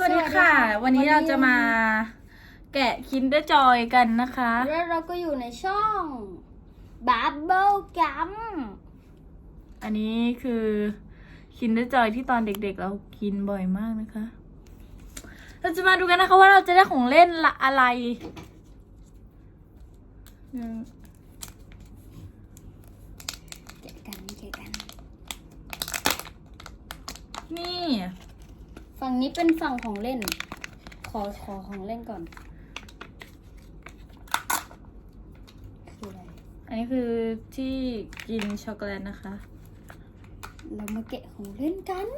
สวัสดีค่ะ วันนี้เราจะมาแกะคินเดอร์จอยกันนะคะ แล้วเราก็อยู่ในช่องบับเบิลกัมอันนี้คือคินเดอร์จอยที่ตอนเด็กๆเรากินบ่อยมากนะคะ เราจะมาดูกันนะคะว่าเราจะได้ของเล่นละอะไรหนึ่งเกะกันเกะกัน นี่ ฝั่งนี้เป็นฝั่งของเล่น ขอขอของเล่นก่อน คืออะไร อันนี้คือที่กินช็อกโกแลตนะคะ เรามาเกะของเล่นกัน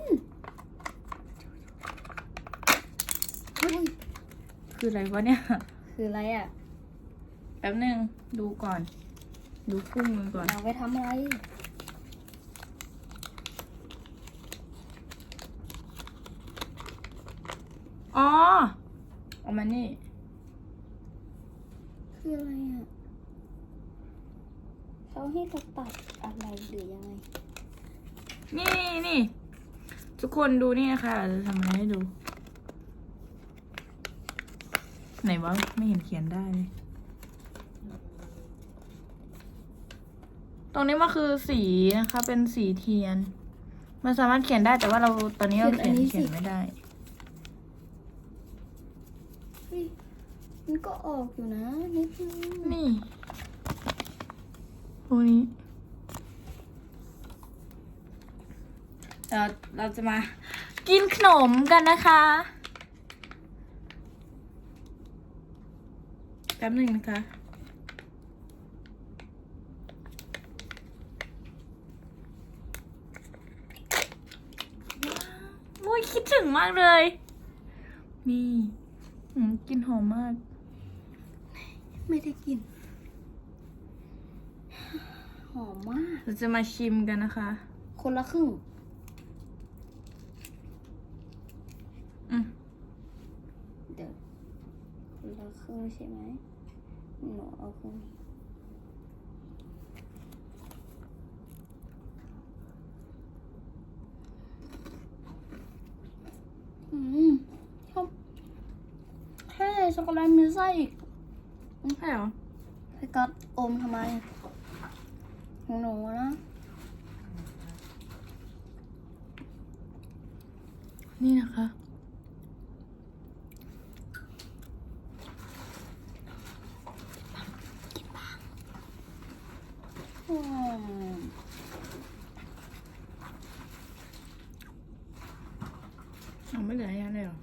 เฮ้ยคืออะไรวะเนี่ย คืออะไรอะ แป๊บหนึ่งดูก่อน ดูคู่มือก่อนเราไปทำอะไร อ๋อ เอามานี่ คืออะไรอะเขาให้เราตัดอะไรหรือยังไง นี่นี่ ทุกคนดูนี่นะคะเราจะทำอะไรให้ดู ไหนวะไม่เห็นเขียนได้เลย ตรงนี้มันคือสีนะคะ เป็นสีเทียน มันสามารถเขียนได้แต่ว่าเราตอนนี้เราเขียนเขียนไม่ได้ เฮ้ย มันก็ออกอยู่นะนิดนึงนี่พวกนี้เราเราจะมากินขนมกันนะคะแป๊บหนึ่งนะคะว้าวโอ้ยคิดถึงมากเลย นี่อืมกลินหอมมาก ไม่ได้กิน หอมมาก เราจะมาชิมกันนะคะ คนละครึ่งอืมเดี๋ยวคนละครึ่งใช่ไหมหนูเอาครึ่งนี้อืมชอบแค่ช็อกโกแลตมีไส้อีก ใช่เหรอพี่ก๊อตอมทำไมของหนูนะนี่นะคะ อืมเอาไม่เหลือยังเลยเหรอ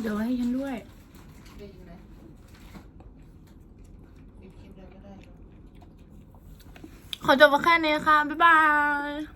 เดี๋ยวให้ฉันด้วยขอจบมาแค่นี้ค่ะ บ๊ายบาย